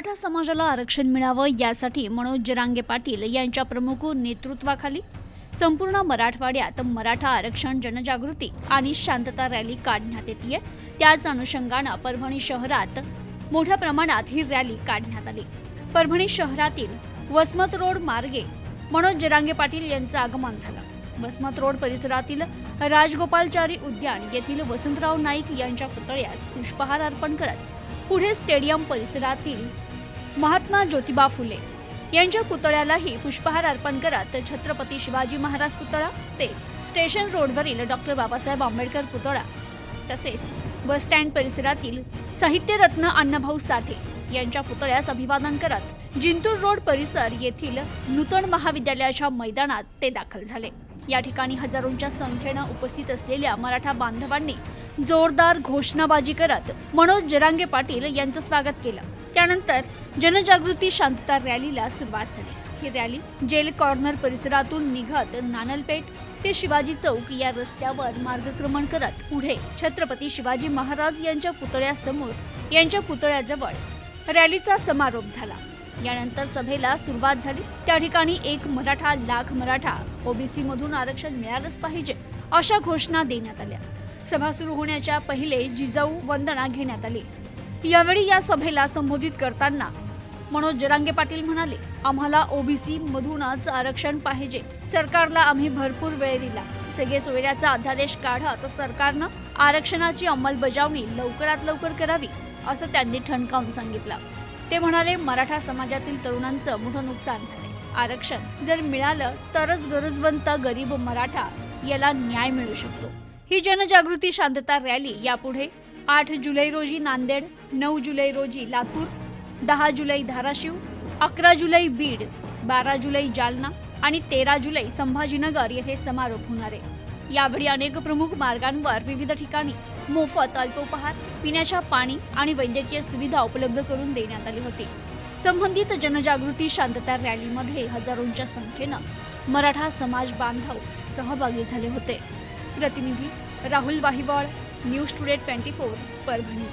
मराठा समाजाला आरक्षण मिळावं यासाठी मनोज जरांगे पाटील यांच्या प्रमुख नेतृत्वाखाली संपूर्ण मराठवाड्यात मराठा आरक्षण जनजागृती आणि शांतता रॅली काढण्यात येते त्याच अनुषंगानं परभणी शहरात मोठ्या प्रमाणात ही रॅली काढण्यात आली. परभणी शहरातील वसमत रोड मार्गे मनोज जरांगे पाटील यांचं आगमन झालं. वसमत रोड परिसरातील राजगोपालचारी उद्यान येथील वसंतराव नाईक यांच्या पुतळ्यास पुष्पहार अर्पण करत पुढे स्टेडियम परिसरातील महात्मा ज्योतिबा फुले यांच्या पुतळ्यालाही पुष्पहार अर्पण करत छत्रपती शिवाजी महाराज पुतळा ते स्टेशन रोडवरील डॉक्टर बाबासाहेब आंबेडकर पुतळा तसेच बस स्टँड परिसरातील साहित्यरत्न अण्णाभाऊ साठे यांच्या पुतळ्यास अभिवादन करत जिंतूर रोड परिसर येथील नूतन महाविद्यालयाच्या मैदानात ते दाखल झाले. या ठिकाणी हजारोंच्या संख्येनं उपस्थित असलेल्या मराठा बांधवांनी जोरदार घोषणाबाजी करत मनोज जरांगे पाटील यांचं स्वागत केलं. त्यानंतर जनजागृती शांतता रॅलीला सुरुवात झाली. ही रॅली जेल कॉर्नर परिसरातून निघत नानलपेठ ते शिवाजी चौक या रस्त्यावर मार्गक्रमण करत पुढे छत्रपती शिवाजी महाराज यांच्या पुतळ्यासमोर यांच्या पुतळ्याजवळ रॅलीचा समारोप झाला. यानंतर सभेला सुरुवात झाली. त्या ठिकाणी एक मराठा लाख मराठा ओबीसी मधून आरक्षण मिळालंच पाहिजे अशा घोषणा देण्यात आल्या. सभा सुरू होण्याच्या पहिले जिजाऊ वंदना घेण्यात आली. यावेळी या सभेला संबोधित करताना मनोज जरांगे पाटील म्हणाले आम्हाला ओबीसी मधूनच आरक्षण पाहिजे. सरकारला आम्ही भरपूर वेळ दिला. सगळे सोयऱ्याचा अध्यादेश काढा. तर सरकारनं आरक्षणाची अंमलबजावणी लवकरात लवकर करावी. असं त्यांनी ठणकावून सांगितलं. ते म्हणाले मराठा समाजातील तरुणांचं मोठं नुकसान झालं आरक्षण जर मिळालं तरच गरजवंत गरीब मराठा याला न्याय मिळू शकतो. ही जनजागृती शांतता रॅली यापुढे आठ जुलै रोजी नांदेड नऊ जुलै रोजी लातूर दहा जुलै धाराशिव अकरा जुलै बीड बारा जुलै जालना आणि तेरा जुलै संभाजीनगर येथे समारोप होणार आहे. यावेळी अनेक प्रमुख मार्गांवर विविध ठिकाणी मोफत अल्पोपहार पिण्याच्या पाणी आणि वैद्यकीय सुविधा उपलब्ध करून देण्यात आली होती. संबंधित जनजागृती शांतता रॅलीमध्ये हजारोंच्या संख्येनं मराठा समाज बांधव सहभागी झाले होते. प्रतिनिधी Rahul Vahival news today twenty four Parbhani.